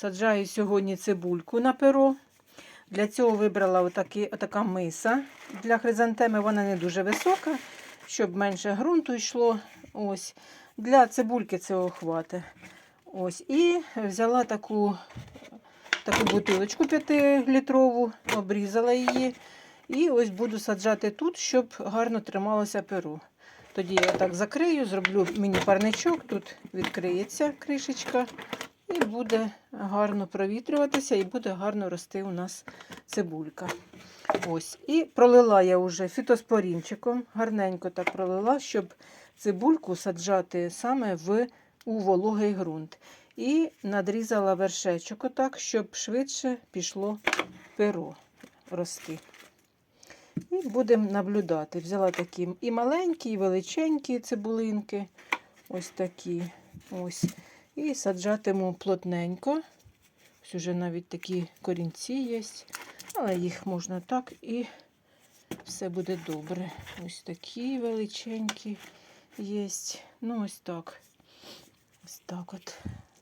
Саджаю сьогодні цибульку на перо. Для цього вибрала отакі, отака миса. Для хризантеми вона не дуже висока, щоб менше ґрунту йшло. Ось. Для цибульки цього хватить. Ось. І взяла таку, таку бутилочку 5-літрову, обрізала її. І ось буду саджати тут, щоб гарно трималося перо. Тоді я так закрию, зроблю міні-парничок, тут відкриється кришечка, і буде гарно провітрюватися, і буде гарно рости у нас цибулька. Ось. І пролила я вже фітоспорінчиком, гарненько так пролила, щоб цибульку саджати саме в, у вологий ґрунт. І надрізала вершечок отак, щоб швидше пішло перо рости. І будемо наблюдати. Взяла такі і маленькі, і величенькі цибулинки. Ось такі. Ось. І саджатиму плотненько. Ось уже навіть такі корінці є. Але їх можна так і все буде добре. Ось такі величенькі є. Ну, ось так. Ось так от